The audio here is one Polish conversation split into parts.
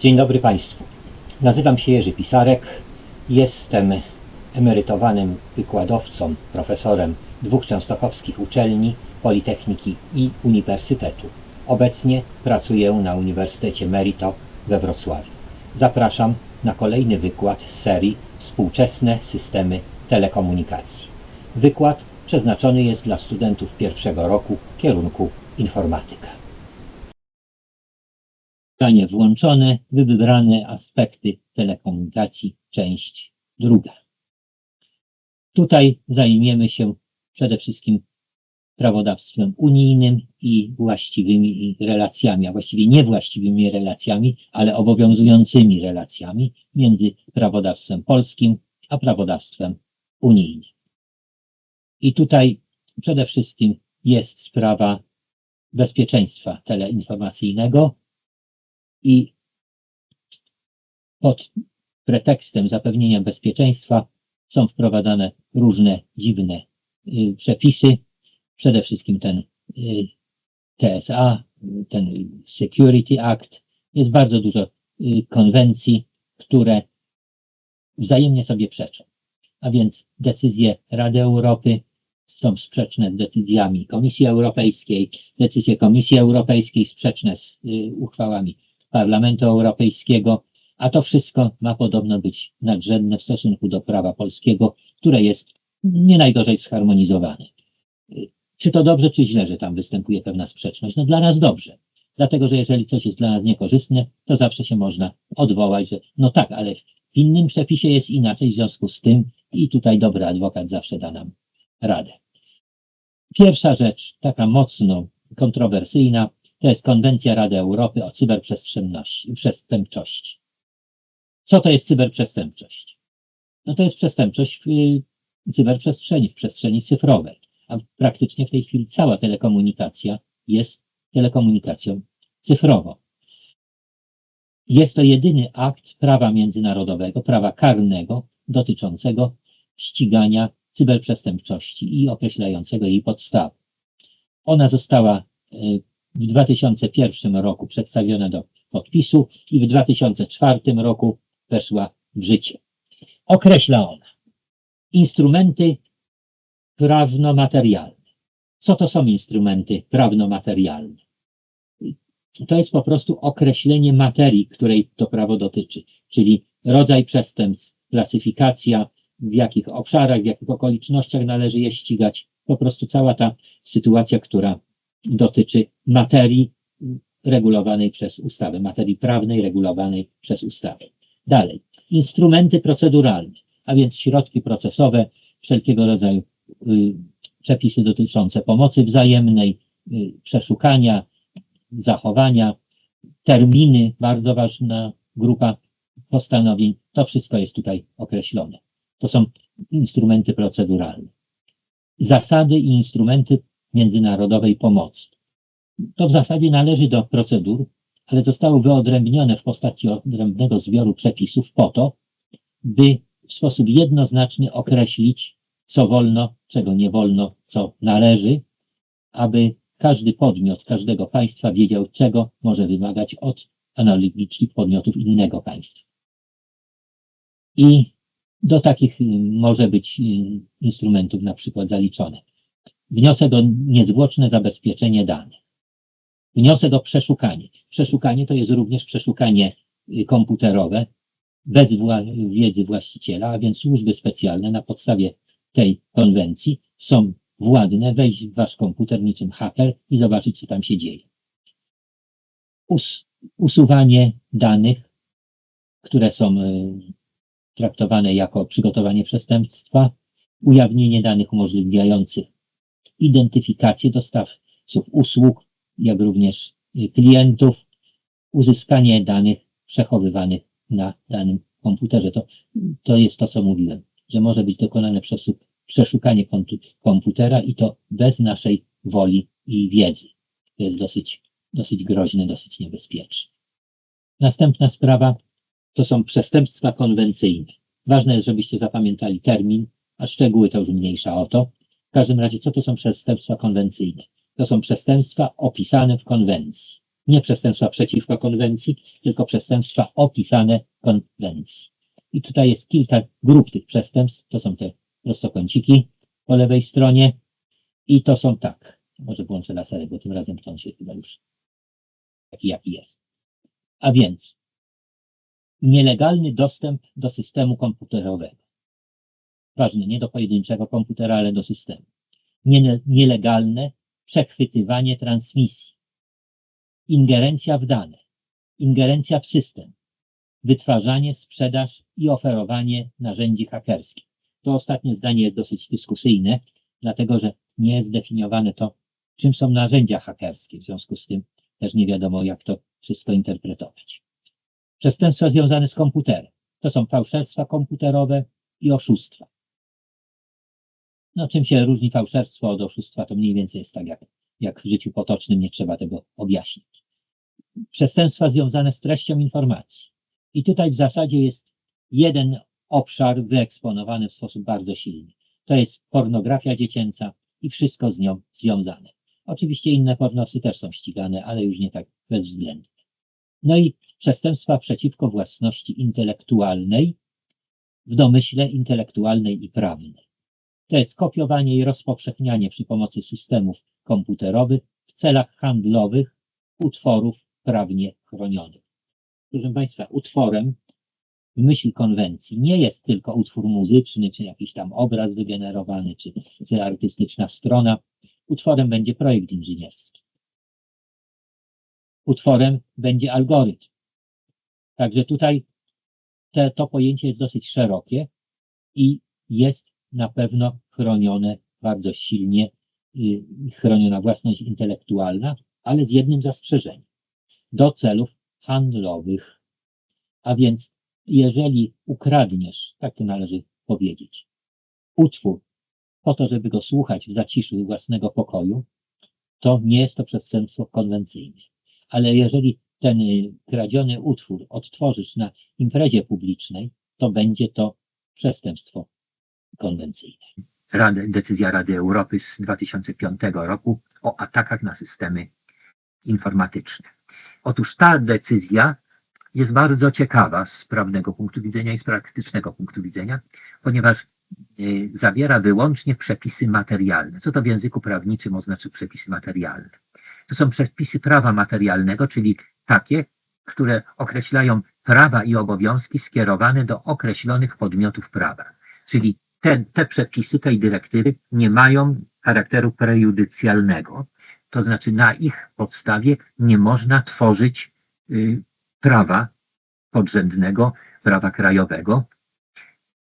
Dzień dobry Państwu. Nazywam się Jerzy Pisarek. Jestem emerytowanym wykładowcą, profesorem dwóch częstochowskich uczelni, Politechniki i Uniwersytetu. Obecnie pracuję na Uniwersytecie Merito we Wrocławiu. Zapraszam na kolejny wykład z serii Współczesne systemy telekomunikacji. Wykład przeznaczony jest dla studentów pierwszego roku kierunku informatyka. Pytanie włączone, wybrane aspekty telekomunikacji, część druga. Tutaj zajmiemy się przede wszystkim prawodawstwem unijnym i właściwymi relacjami, a właściwie niewłaściwymi relacjami, ale obowiązującymi relacjami między prawodawstwem polskim a prawodawstwem unijnym. I tutaj przede wszystkim jest sprawa bezpieczeństwa teleinformacyjnego i pod pretekstem zapewnienia bezpieczeństwa są wprowadzane różne dziwne y, przepisy, przede wszystkim ten y, TSA, ten Security Act. Jest bardzo dużo y, konwencji, które wzajemnie sobie przeczą. A więc decyzje Rady Europy są sprzeczne z decyzjami Komisji Europejskiej, decyzje Komisji Europejskiej sprzeczne z uchwałami Parlamentu Europejskiego, a to wszystko ma podobno być nadrzędne w stosunku do prawa polskiego, które jest nie najgorzej zharmonizowane. Czy to dobrze, czy źle, że tam występuje pewna sprzeczność? No dla nas dobrze. Dlatego, że jeżeli coś jest dla nas niekorzystne, to zawsze się można odwołać, że no tak, ale w innym przepisie jest inaczej, w związku z tym i tutaj dobry adwokat zawsze da nam radę. Pierwsza rzecz, taka mocno kontrowersyjna, to jest Konwencja Rady Europy o cyberprzestrzenności, przestępczości. Co to jest cyberprzestępczość? No to jest przestępczość w y, cyberprzestrzeni, w przestrzeni cyfrowej, a praktycznie w tej chwili cała telekomunikacja jest telekomunikacją cyfrową. Jest to jedyny akt prawa międzynarodowego, prawa karnego dotyczącego ścigania cyberprzestępczości i określającego jej podstawy. Ona została y, w 2001 roku przedstawiona do podpisu i w 2004 roku weszła w życie. Określa ona instrumenty prawno-materialne. Co to są instrumenty prawno-materialne? To jest po prostu określenie materii, której to prawo dotyczy, czyli rodzaj przestępstw, klasyfikacja, w jakich obszarach, w jakich okolicznościach należy je ścigać. Po prostu cała ta sytuacja, która dotyczy materii regulowanej przez ustawę, materii prawnej regulowanej przez ustawę. Dalej, instrumenty proceduralne, a więc środki procesowe, wszelkiego rodzaju y, przepisy dotyczące pomocy wzajemnej, y, przeszukania, zachowania, terminy, bardzo ważna grupa postanowień, to wszystko jest tutaj określone. To są instrumenty proceduralne. Zasady i instrumenty międzynarodowej pomocy. To w zasadzie należy do procedur, ale zostało wyodrębnione w postaci odrębnego zbioru przepisów po to, by w sposób jednoznaczny określić, co wolno, czego nie wolno, co należy, aby każdy podmiot każdego państwa wiedział, czego może wymagać od analogicznych podmiotów innego państwa. I do takich może być y, instrumentów na przykład zaliczone. Wniosek o niezwłoczne zabezpieczenie danych. Wniosek o przeszukanie. Przeszukanie to jest również przeszukanie y, komputerowe bez wiedzy właściciela, a więc służby specjalne na podstawie tej konwencji są władne wejść w wasz komputer niczym haker i zobaczyć, co tam się dzieje. Us usuwanie danych, które są y, traktowane jako przygotowanie przestępstwa, ujawnienie danych umożliwiających identyfikację dostawców usług, jak również y, klientów, uzyskanie danych przechowywanych na danym komputerze. To, to jest to, co mówiłem, że może być dokonane przez przeszukanie komputera i to bez naszej woli i wiedzy. To jest dosyć, dosyć groźne, dosyć niebezpieczne. Następna sprawa to są przestępstwa konwencyjne. Ważne jest, żebyście zapamiętali termin, a szczegóły to już mniejsza o to. W każdym razie, co to są przestępstwa konwencyjne? To są przestępstwa opisane w konwencji. Nie przestępstwa przeciwko konwencji, tylko przestępstwa opisane w konwencji. I tutaj jest kilka grup tych przestępstw. To są te prostokąciki po lewej stronie. I to są tak. Może włączę laserek, bo tym razem to się chyba już taki jaki jest. A więc nielegalny dostęp do systemu komputerowego. Ważne, nie do pojedynczego komputera, ale do systemu. Nie, nielegalne przechwytywanie transmisji. Ingerencja w dane. Ingerencja w system. Wytwarzanie, sprzedaż i oferowanie narzędzi hakerskich. To ostatnie zdanie jest dosyć dyskusyjne, dlatego że nie jest zdefiniowane to, czym są narzędzia hakerskie. W związku z tym też nie wiadomo, jak to wszystko interpretować. Przestępstwa związane z komputerem. To są fałszerstwa komputerowe i oszustwa. No, czym się różni fałszerstwo od oszustwa, to mniej więcej jest tak jak, jak w życiu potocznym, nie trzeba tego objaśnić. Przestępstwa związane z treścią informacji. I tutaj w zasadzie jest jeden obszar wyeksponowany w sposób bardzo silny. To jest pornografia dziecięca i wszystko z nią związane. Oczywiście inne pornosy też są ścigane, ale już nie tak bezwzględnie. No i przestępstwa przeciwko własności intelektualnej w domyśle intelektualnej i prawnej. To jest kopiowanie i rozpowszechnianie przy pomocy systemów komputerowych w celach handlowych utworów prawnie chronionych. Proszę Państwa, utworem w myśl konwencji nie jest tylko utwór muzyczny, czy jakiś tam obraz wygenerowany, czy, czy artystyczna strona. Utworem będzie projekt inżynierski. Utworem będzie algorytm. Także tutaj te, to pojęcie jest dosyć szerokie i jest na pewno chronione bardzo silnie, chroniona własność intelektualna, ale z jednym zastrzeżeniem. Do celów handlowych. A więc jeżeli ukradniesz, tak to należy powiedzieć, utwór po to, żeby go słuchać w zaciszu własnego pokoju, to nie jest to przestępstwo konwencyjne. Ale jeżeli ten y, kradziony utwór odtworzysz na imprezie publicznej, to będzie to przestępstwo konwencyjne. Rady, decyzja Rady Europy z 2005 roku o atakach na systemy informatyczne. Otóż ta decyzja jest bardzo ciekawa z prawnego punktu widzenia i z praktycznego punktu widzenia, ponieważ y, zawiera wyłącznie przepisy materialne. Co to w języku prawniczym oznacza przepisy materialne? To są przepisy prawa materialnego, czyli takie, które określają prawa i obowiązki skierowane do określonych podmiotów prawa. Czyli te, te przepisy tej dyrektywy nie mają charakteru prejudycjalnego, to znaczy na ich podstawie nie można tworzyć y, prawa podrzędnego, prawa krajowego.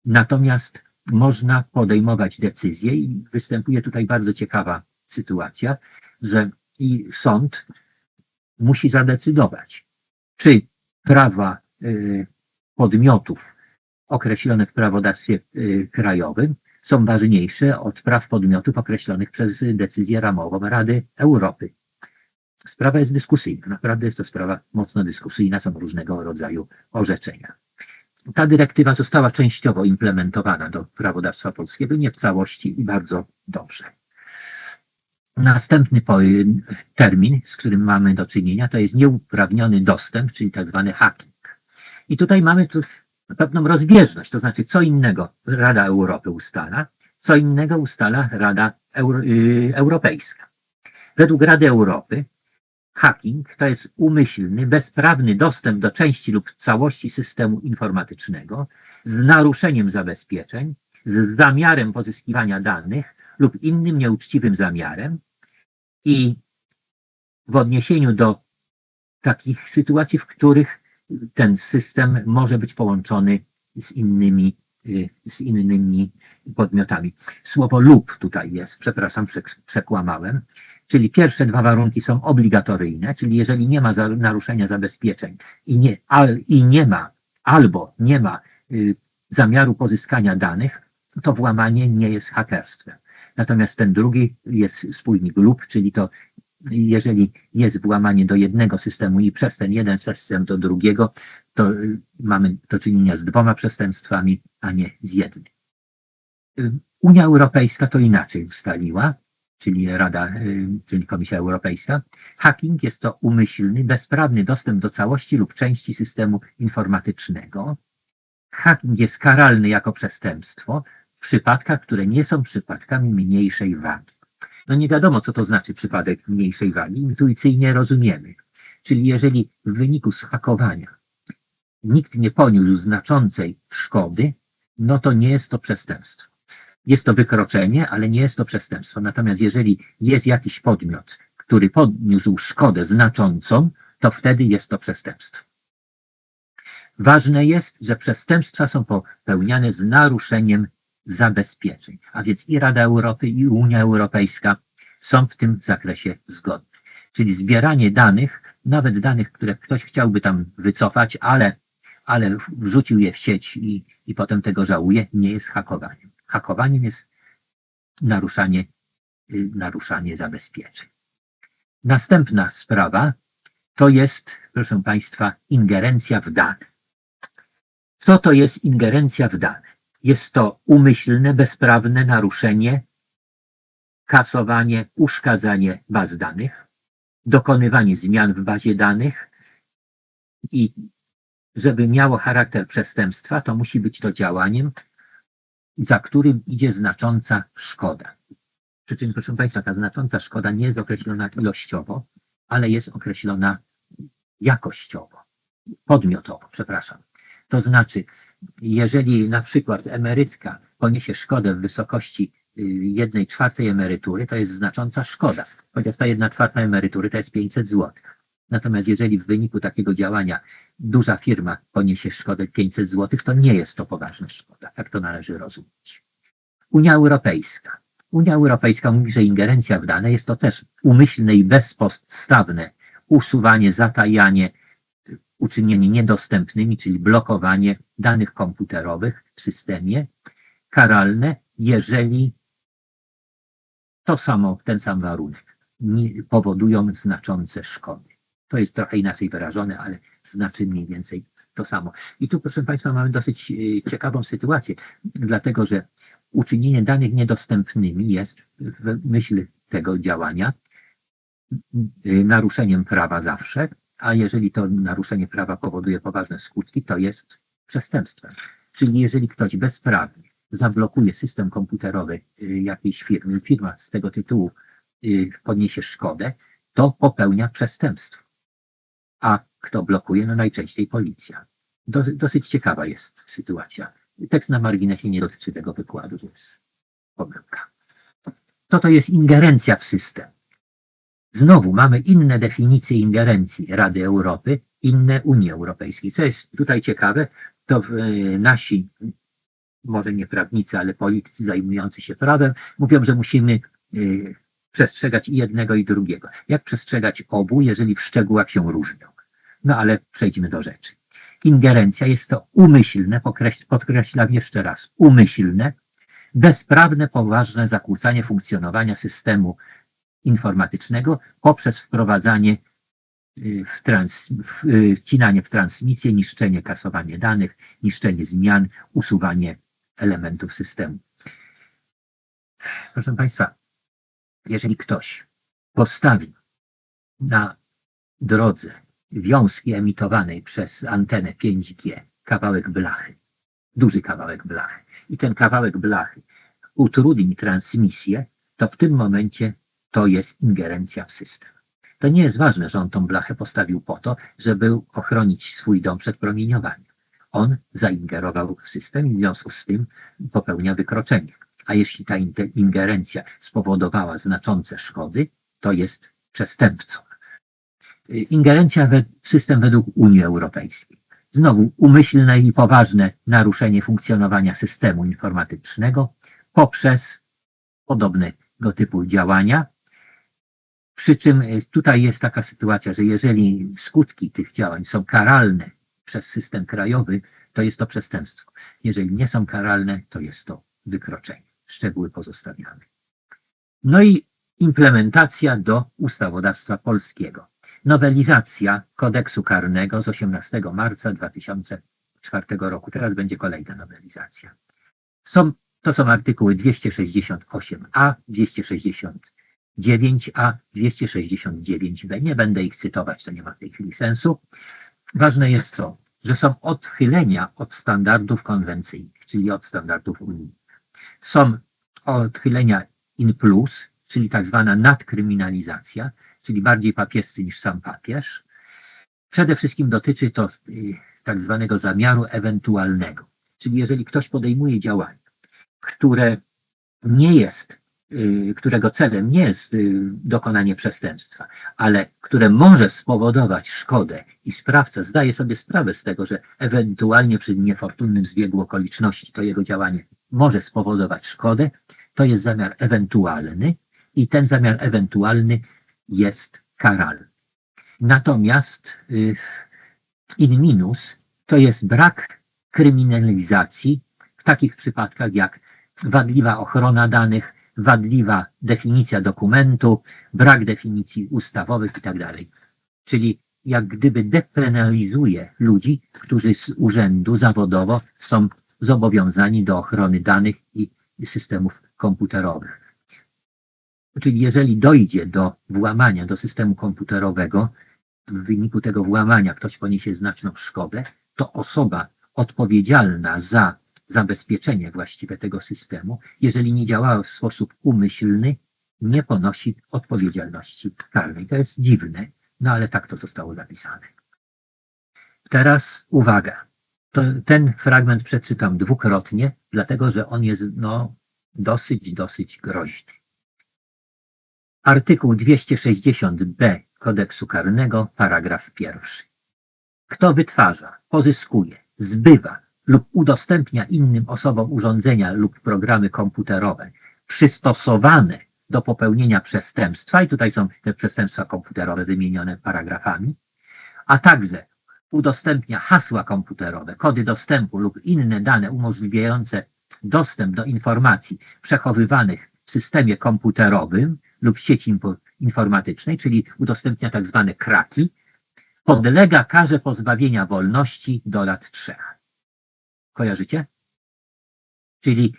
Natomiast można podejmować decyzje i występuje tutaj bardzo ciekawa sytuacja, że i sąd musi zadecydować, czy prawa y, podmiotów określone w prawodawstwie y, krajowym są ważniejsze od praw podmiotów określonych przez decyzję ramową Rady Europy. Sprawa jest dyskusyjna, naprawdę jest to sprawa mocno dyskusyjna, są różnego rodzaju orzeczenia. Ta dyrektywa została częściowo implementowana do prawodawstwa polskiego, nie w całości i bardzo dobrze. Następny termin, z którym mamy do czynienia, to jest nieuprawniony dostęp, czyli tak zwany hacking. I tutaj mamy tu pewną rozbieżność, to znaczy co innego Rada Europy ustala, co innego ustala Rada Euro, yy, Europejska. Według Rady Europy hacking to jest umyślny, bezprawny dostęp do części lub całości systemu informatycznego z naruszeniem zabezpieczeń, z zamiarem pozyskiwania danych lub innym nieuczciwym zamiarem i w odniesieniu do takich sytuacji, w których ten system może być połączony z innymi, y, z innymi podmiotami. Słowo lub tutaj jest, przepraszam, przekłamałem. Czyli pierwsze dwa warunki są obligatoryjne, czyli jeżeli nie ma naruszenia zabezpieczeń i nie, al, i nie ma albo nie ma y, zamiaru pozyskania danych, to włamanie nie jest hakerstwem. Natomiast ten drugi jest spójnik lub, czyli to jeżeli jest włamanie do jednego systemu i przez ten jeden system do drugiego, to y, mamy do czynienia z dwoma przestępstwami, a nie z jednym. Y, Unia Europejska to inaczej ustaliła, czyli Rada, y, czyli Komisja Europejska. Hacking jest to umyślny, bezprawny dostęp do całości lub części systemu informatycznego. Hacking jest karalny jako przestępstwo w przypadkach, które nie są przypadkami mniejszej wagi. No nie wiadomo, co to znaczy przypadek mniejszej wagi, intuicyjnie rozumiemy. Czyli jeżeli w wyniku zhakowania nikt nie poniósł znaczącej szkody, no to nie jest to przestępstwo. Jest to wykroczenie, ale nie jest to przestępstwo. Natomiast jeżeli jest jakiś podmiot, który podniósł szkodę znaczącą, to wtedy jest to przestępstwo. Ważne jest, że przestępstwa są popełniane z naruszeniem zabezpieczeń, a więc i Rada Europy, i Unia Europejska są w tym zakresie zgodne. Czyli zbieranie danych, nawet danych, które ktoś chciałby tam wycofać, ale, ale wrzucił je w sieć i, i potem tego żałuje, nie jest hakowaniem. Hakowaniem jest naruszanie, y, naruszanie zabezpieczeń. Następna sprawa to jest, proszę Państwa, ingerencja w dane. Co to jest ingerencja w dane? Jest to umyślne, bezprawne naruszenie, kasowanie, uszkadzanie baz danych, dokonywanie zmian w bazie danych i żeby miało charakter przestępstwa, to musi być to działaniem, za którym idzie znacząca szkoda. Przy czym, proszę Państwa, ta znacząca szkoda nie jest określona ilościowo, ale jest określona jakościowo, podmiotowo, przepraszam. To znaczy, jeżeli na przykład emerytka poniesie szkodę w wysokości y, jednej czwartej emerytury, to jest znacząca szkoda, chociaż ta jedna czwarta emerytury to jest 500 zł. Natomiast jeżeli w wyniku takiego działania duża firma poniesie szkodę 500 zł, to nie jest to poważna szkoda. Tak to należy rozumieć. Unia Europejska. Unia Europejska mówi, że ingerencja w dane jest to też umyślne i bezpodstawne usuwanie, zatajanie, uczynienie niedostępnymi, czyli blokowanie danych komputerowych w systemie, karalne, jeżeli to samo, ten sam warunek powodują znaczące szkody. To jest trochę inaczej wyrażone, ale znaczy mniej więcej to samo. I tu, proszę Państwa, mamy dosyć e, ciekawą sytuację, dlatego że uczynienie danych niedostępnymi jest w myśl tego działania naruszeniem prawa zawsze, a jeżeli to naruszenie prawa powoduje poważne skutki, to jest przestępstwem. Czyli jeżeli ktoś bezprawnie zablokuje system komputerowy y, jakiejś firmy, firma z tego tytułu y, poniesie szkodę, to popełnia przestępstwo. A kto blokuje? No najczęściej policja. Dosyć, ciekawa jest sytuacja. Tekst na marginesie nie dotyczy tego wykładu, to jest pomyłka. Co to jest ingerencja w system? Znowu mamy inne definicje ingerencji Rady Europy, inne Unii Europejskiej. Co jest tutaj ciekawe, to e, nasi, może nie prawnicy, ale politycy zajmujący się prawem, mówią, że musimy e, przestrzegać i jednego, i drugiego. Jak przestrzegać obu, jeżeli w szczegółach się różnią? No ale przejdźmy do rzeczy. Ingerencja jest to umyślne, podkreślam jeszcze raz, umyślne, bezprawne, poważne zakłócanie funkcjonowania systemu informatycznego poprzez wprowadzanie y, w trans, w, y, wcinanie w transmisję, niszczenie, kasowanie danych, niszczenie zmian, usuwanie elementów systemu. Proszę Państwa, jeżeli ktoś postawi na drodze wiązki emitowanej przez antenę 5G kawałek blachy, duży kawałek blachy i ten kawałek blachy utrudni transmisję, to w tym momencie to jest ingerencja w system. To nie jest ważne, że on tą blachę postawił po to, żeby ochronić swój dom przed promieniowaniem. On zaingerował w system i w związku z tym popełnia wykroczenie. A jeśli ta ingerencja spowodowała znaczące szkody, to jest przestępcą. Ingerencja w system według Unii Europejskiej. Znowu umyślne i poważne naruszenie funkcjonowania systemu informatycznego poprzez podobnego typu działania. Przy czym y, tutaj jest taka sytuacja, że jeżeli skutki tych działań są karalne przez system krajowy, to jest to przestępstwo. Jeżeli nie są karalne, to jest to wykroczenie. Szczegóły pozostawiamy. No i implementacja do ustawodawstwa polskiego. Nowelizacja kodeksu karnego z 18 marca 2004 roku. Teraz będzie kolejna nowelizacja. Są, to są artykuły 268a, 269 9a, 269b. Nie będę ich cytować, to nie ma w tej chwili sensu. Ważne jest to, że są odchylenia od standardów konwencyjnych, czyli od standardów unijnych. Są odchylenia in plus, czyli tak zwana nadkryminalizacja, czyli bardziej papiescy niż sam papież. Przede wszystkim dotyczy to y, tak zwanego zamiaru ewentualnego, czyli jeżeli ktoś podejmuje działanie, które nie jest, którego celem nie jest y, dokonanie przestępstwa, ale które może spowodować szkodę i sprawca zdaje sobie sprawę z tego, że ewentualnie przy niefortunnym zbiegu okoliczności to jego działanie może spowodować szkodę, to jest zamiar ewentualny i ten zamiar ewentualny jest karalny. Natomiast y, in minus to jest brak kryminalizacji w takich przypadkach jak wadliwa ochrona danych, wadliwa definicja dokumentu, brak definicji ustawowych itd. Czyli jak gdyby depenalizuje ludzi, którzy z urzędu zawodowo są zobowiązani do ochrony danych i systemów komputerowych. Czyli jeżeli dojdzie do włamania do systemu komputerowego, w wyniku tego włamania ktoś poniesie znaczną szkodę, to osoba odpowiedzialna za zabezpieczenie właściwe tego systemu, jeżeli nie działała w sposób umyślny, nie ponosi odpowiedzialności karnej. To jest dziwne, no ale tak to zostało zapisane. Teraz uwaga. To, ten fragment przeczytam dwukrotnie, dlatego że on jest no, dosyć, dosyć groźny. Artykuł 260b kodeksu karnego, paragraf pierwszy. Kto wytwarza, pozyskuje, zbywa lub udostępnia innym osobom urządzenia lub programy komputerowe przystosowane do popełnienia przestępstwa, i tutaj są te przestępstwa komputerowe wymienione paragrafami, a także udostępnia hasła komputerowe, kody dostępu lub inne dane umożliwiające dostęp do informacji przechowywanych w systemie komputerowym lub sieci info- informatycznej, czyli udostępnia tak zwane kraki, podlega karze pozbawienia wolności do lat trzech. Kojarzycie? Czyli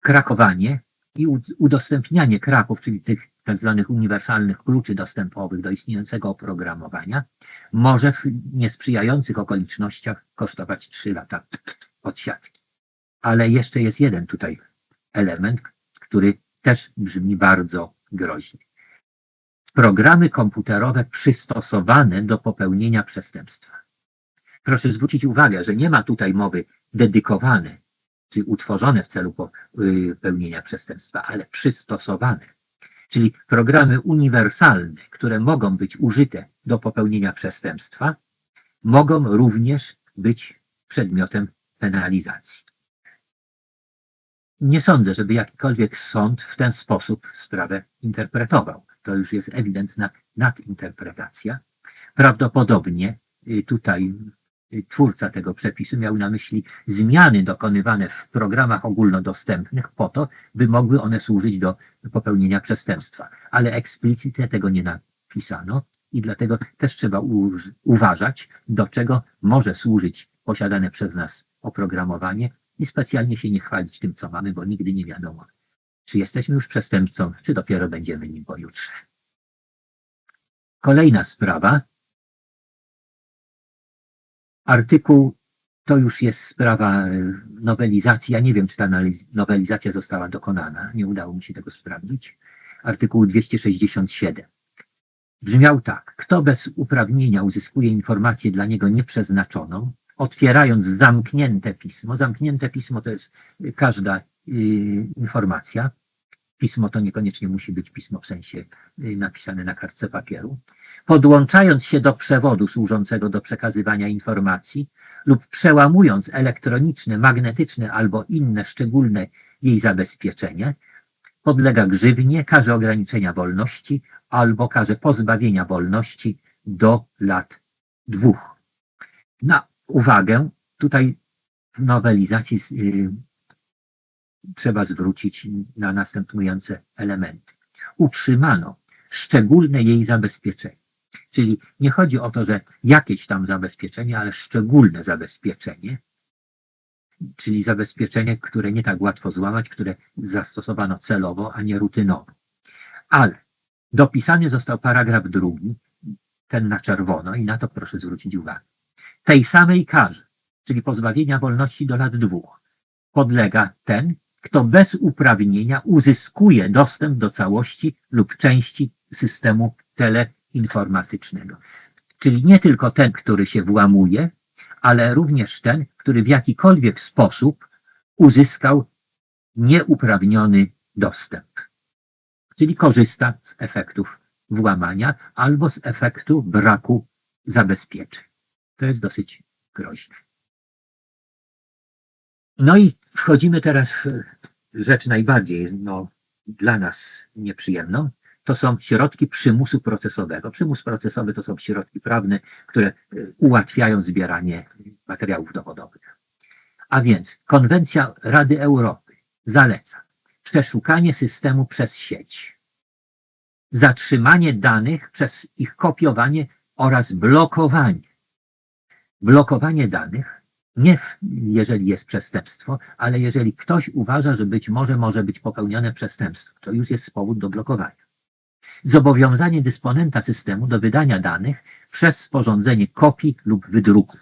krakowanie i udostępnianie kraków, czyli tych tak zwanych uniwersalnych kluczy dostępowych do istniejącego oprogramowania, może w niesprzyjających okolicznościach kosztować 3 lata odsiadki. Ale jeszcze jest jeden tutaj element, który też brzmi bardzo groźnie. Programy komputerowe przystosowane do popełnienia przestępstwa. Proszę zwrócić uwagę, że nie ma tutaj mowy dedykowane czy utworzone w celu popełnienia przestępstwa, ale przystosowane. Czyli programy uniwersalne, które mogą być użyte do popełnienia przestępstwa, mogą również być przedmiotem penalizacji. Nie sądzę, żeby jakikolwiek sąd w ten sposób sprawę interpretował. To już jest ewidentna nadinterpretacja. Prawdopodobnie y, tutaj y, twórca tego przepisu miał na myśli zmiany dokonywane w programach ogólnodostępnych po to, by mogły one służyć do popełnienia przestępstwa. Ale eksplicitnie tego nie napisano i dlatego też trzeba uważać, do czego może służyć posiadane przez nas oprogramowanie i specjalnie się nie chwalić tym, co mamy, bo nigdy nie wiadomo, czy jesteśmy już przestępcą, czy dopiero będziemy nim pojutrze. Kolejna sprawa. Artykuł to już jest sprawa y, nowelizacji. Ja nie wiem, czy ta nowelizacja została dokonana. Nie udało mi się tego sprawdzić. Artykuł 267. Brzmiał tak. Kto bez uprawnienia uzyskuje informację dla niego nieprzeznaczoną, otwierając zamknięte pismo. Zamknięte pismo to jest każda y, informacja. Pismo to niekoniecznie musi być pismo w sensie y, napisane na kartce papieru. Podłączając się do przewodu służącego do przekazywania informacji lub przełamując elektroniczne, magnetyczne albo inne szczególne jej zabezpieczenie, podlega grzywnie, karze ograniczenia wolności albo karze pozbawienia wolności do lat dwóch. Na uwagę tutaj w nowelizacji y, trzeba zwrócić na następujące elementy. Utrzymano szczególne jej zabezpieczenie. Czyli nie chodzi o to, że jakieś tam zabezpieczenie, ale szczególne zabezpieczenie, czyli zabezpieczenie, które nie tak łatwo złamać, które zastosowano celowo, a nie rutynowo. Ale dopisany został paragraf drugi, ten na czerwono i na to proszę zwrócić uwagę. Tej samej karze, czyli pozbawienia wolności do lat dwóch, podlega ten, kto bez uprawnienia uzyskuje dostęp do całości lub części systemu teleinformatycznego. Czyli nie tylko ten, który się włamuje, ale również ten, który w jakikolwiek sposób uzyskał nieuprawniony dostęp. Czyli korzysta z efektów włamania albo z efektu braku zabezpieczeń. To jest dosyć groźne. No i wchodzimy teraz w rzecz najbardziej no, dla nas nieprzyjemną. To są środki przymusu procesowego. Przymus procesowy to są środki prawne, które y, ułatwiają zbieranie materiałów dowodowych. A więc konwencja Rady Europy zaleca przeszukanie systemu przez sieć, zatrzymanie danych przez ich kopiowanie oraz blokowanie. Blokowanie danych nie jeżeli jest przestępstwo, ale jeżeli ktoś uważa, że być może może być popełnione przestępstwo, to już jest powód do blokowania. Zobowiązanie dysponenta systemu do wydania danych przez sporządzenie kopii lub wydruku.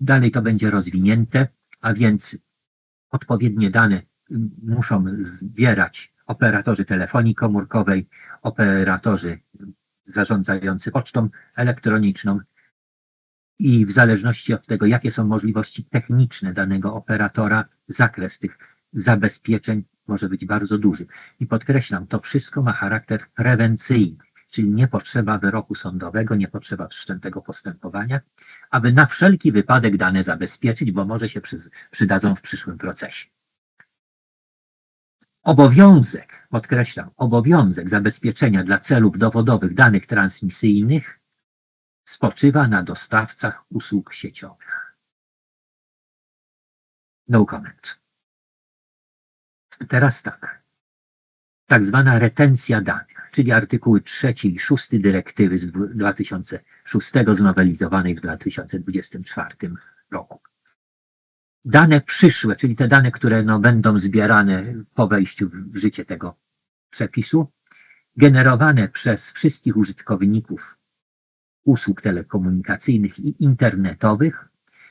Dalej to będzie rozwinięte, a więc odpowiednie dane y, muszą zbierać operatorzy telefonii komórkowej, operatorzy zarządzający pocztą elektroniczną i w zależności od tego, jakie są możliwości techniczne danego operatora, zakres tych zabezpieczeń może być bardzo duży. I podkreślam, to wszystko ma charakter prewencyjny, czyli nie potrzeba wyroku sądowego, nie potrzeba wszczętego postępowania, aby na wszelki wypadek dane zabezpieczyć, bo może się przy, przydadzą w przyszłym procesie. Obowiązek, podkreślam, obowiązek zabezpieczenia dla celów dowodowych danych transmisyjnych spoczywa na dostawcach usług sieciowych. No comment. Teraz tak. Tak zwana retencja danych, czyli artykuły 3 i 6 dyrektywy z 2006 znowelizowanej w 2024 roku. Dane przyszłe, czyli te dane, które no, będą zbierane po wejściu w życie tego przepisu, generowane przez wszystkich użytkowników usług telekomunikacyjnych i internetowych,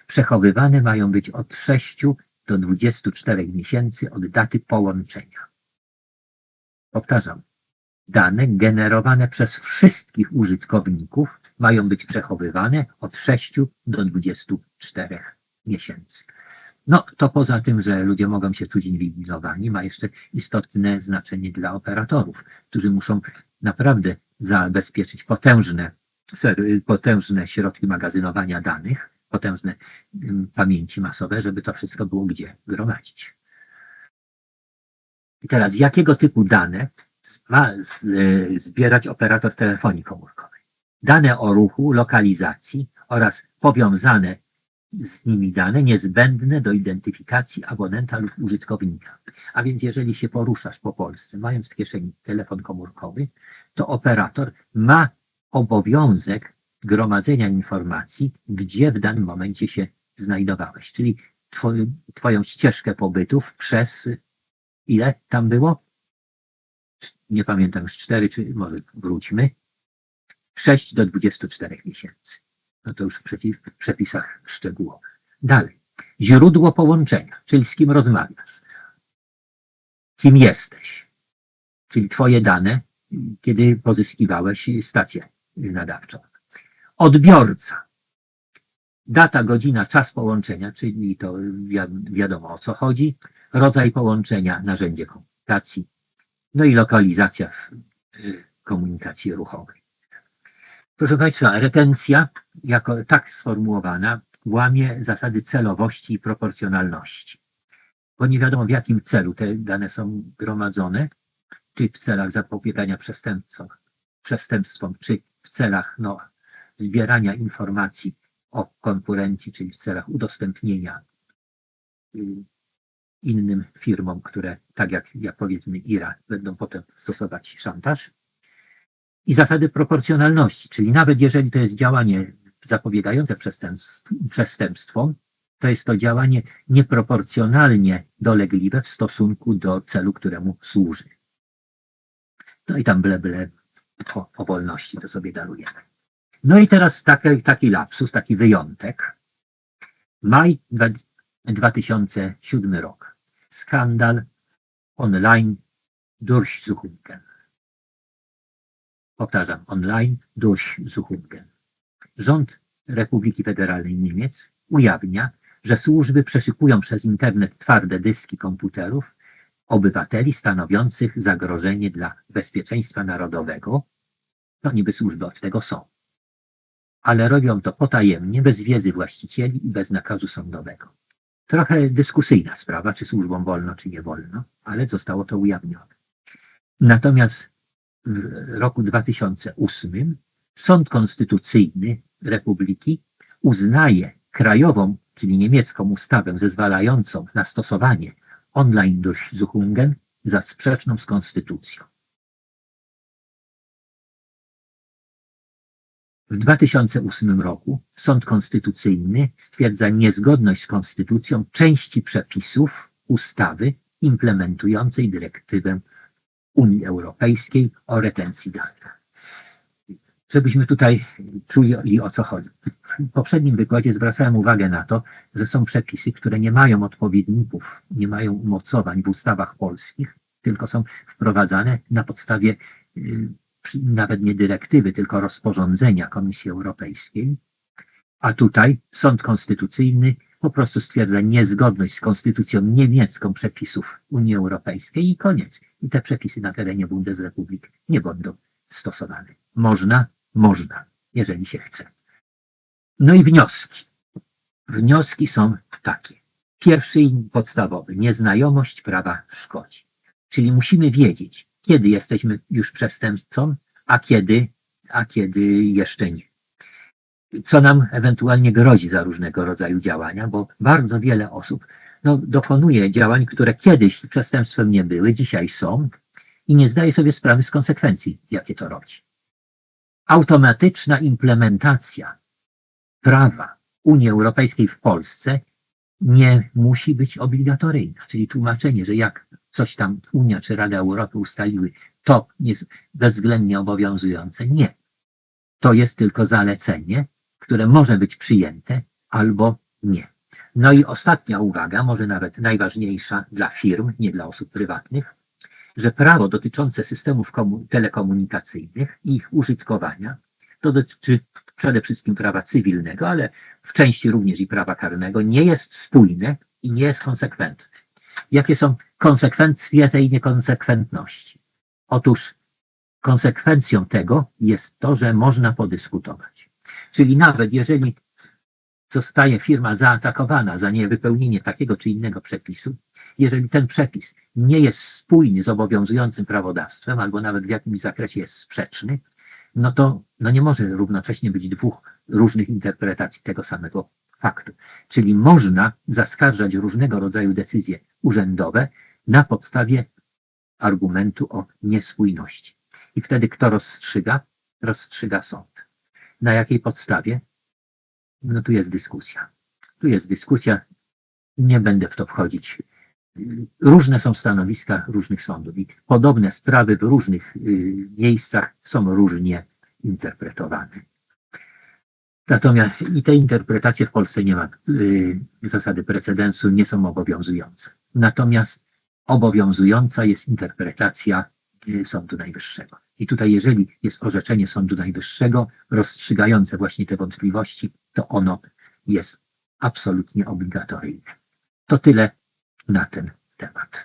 przechowywane mają być od 6 do 24 miesięcy od daty połączenia. Powtarzam, dane generowane przez wszystkich użytkowników mają być przechowywane od 6 do 24 miesięcy. No to poza tym, że ludzie mogą się czuć inwigilowani, ma jeszcze istotne znaczenie dla operatorów, którzy muszą naprawdę zabezpieczyć potężne, potężne środki magazynowania danych, potężne pamięci masowe, żeby to wszystko było gdzie gromadzić. I teraz, jakiego typu dane ma e, zbierać operator telefonii komórkowej? Dane o ruchu, lokalizacji oraz powiązane z nimi dane niezbędne do identyfikacji abonenta lub użytkownika. A więc jeżeli się poruszasz po Polsce, mając w kieszeni telefon komórkowy, to operator ma obowiązek gromadzenia informacji, gdzie w danym momencie się znajdowałeś, czyli twoj, twoją ścieżkę pobytów przez ile tam było? Nie pamiętam już 4, czy może wróćmy. 6 do 24 miesięcy. No to już w przeciw- w przepisach szczegółowych. Dalej. Źródło połączenia, czyli z kim rozmawiasz. Kim jesteś. Czyli twoje dane, kiedy pozyskiwałeś stację nadawczą. Odbiorca. Data, godzina, czas połączenia, czyli to wi- wiadomo o co chodzi. Rodzaj połączenia, narzędzie komunikacji. No i lokalizacja w y, komunikacji ruchowej. Proszę Państwa, retencja, jako tak sformułowana, łamie zasady celowości i proporcjonalności. Bo nie wiadomo w jakim celu te dane są gromadzone, czy w celach zapobiegania przestępcom, przestępstwom, czy w celach no, zbierania informacji o konkurencji, czyli w celach udostępnienia y, innym firmom, które tak jak, jak powiedzmy IRA będą potem stosować szantaż i zasady proporcjonalności, czyli nawet jeżeli to jest działanie zapobiegające przestępstw, przestępstwom, to jest to działanie nieproporcjonalnie dolegliwe w stosunku do celu, któremu służy. No i tam byle, byle o, o wolności to sobie darujemy. No i teraz taki, taki lapsus, taki wyjątek. Maj dwa- 2007 rok. Skandal online Durchsuchungen. Powtarzam, online Durchsuchungen. Rząd Republiki Federalnej Niemiec ujawnia, że służby przeszukują przez internet twarde dyski komputerów obywateli stanowiących zagrożenie dla bezpieczeństwa narodowego. To niby służby od tego są. Ale robią to potajemnie, bez wiedzy właścicieli i bez nakazu sądowego. Trochę dyskusyjna sprawa, czy służbom wolno, czy nie wolno, ale zostało to ujawnione. Natomiast w roku 2008 Sąd Konstytucyjny Republiki uznaje krajową, czyli niemiecką ustawę zezwalającą na stosowanie online Durchsuchungen za sprzeczną z konstytucją. W 2008 roku Sąd Konstytucyjny stwierdza niezgodność z konstytucją części przepisów ustawy implementującej dyrektywę Unii Europejskiej o retencji danych. Żebyśmy tutaj czuli o co chodzi. W poprzednim wykładzie zwracałem uwagę na to, że są przepisy, które nie mają odpowiedników, nie mają umocowań w ustawach polskich, tylko są wprowadzane na podstawie y, nawet nie dyrektywy, tylko rozporządzenia Komisji Europejskiej. A tutaj Sąd Konstytucyjny po prostu stwierdza niezgodność z konstytucją niemiecką przepisów Unii Europejskiej i koniec. I te przepisy na terenie Bundesrepublik nie będą stosowane. Można, można, jeżeli się chce. No i wnioski. Wnioski są takie. Pierwszy i podstawowy. Nieznajomość prawa szkodzi. Czyli musimy wiedzieć, kiedy jesteśmy już przestępcą, a kiedy, a kiedy jeszcze nie. Co nam ewentualnie grozi za różnego rodzaju działania, bo bardzo wiele osób no, dokonuje działań, które kiedyś przestępstwem nie były, dzisiaj są i nie zdaje sobie sprawy z konsekwencji, jakie to rodzi. Automatyczna implementacja prawa Unii Europejskiej w Polsce nie musi być obligatoryjna, czyli tłumaczenie, że jak coś tam Unia czy Rada Europy ustaliły, to jest bezwzględnie obowiązujące. Nie. To jest tylko zalecenie, które może być przyjęte albo nie. No i ostatnia uwaga, może nawet najważniejsza dla firm, nie dla osób prywatnych, że prawo dotyczące systemów komu- telekomunikacyjnych i ich użytkowania, to dotyczy przede wszystkim prawa cywilnego, ale w części również i prawa karnego, nie jest spójne i nie jest konsekwentne. Jakie są konsekwencje tej niekonsekwentności? Otóż konsekwencją tego jest to, że można podyskutować. Czyli nawet jeżeli zostaje firma zaatakowana za niewypełnienie takiego czy innego przepisu, jeżeli ten przepis nie jest spójny z obowiązującym prawodawstwem albo nawet w jakimś zakresie jest sprzeczny, no to no nie może równocześnie być dwóch różnych interpretacji tego samego faktu. Czyli można zaskarżać różnego rodzaju decyzje urzędowe na podstawie argumentu o niespójności. I wtedy kto rozstrzyga? Rozstrzyga sąd. Na jakiej podstawie? No tu jest dyskusja. Tu jest dyskusja. Nie będę w to wchodzić. Różne są stanowiska różnych sądów i podobne sprawy w różnych y, miejscach są różnie interpretowane. Natomiast i te interpretacje w Polsce nie ma y, zasady precedensu, nie są obowiązujące. Natomiast obowiązująca jest interpretacja y, Sądu Najwyższego. I tutaj, jeżeli jest orzeczenie Sądu Najwyższego rozstrzygające właśnie te wątpliwości, to ono jest absolutnie obligatoryjne. To tyle na ten temat.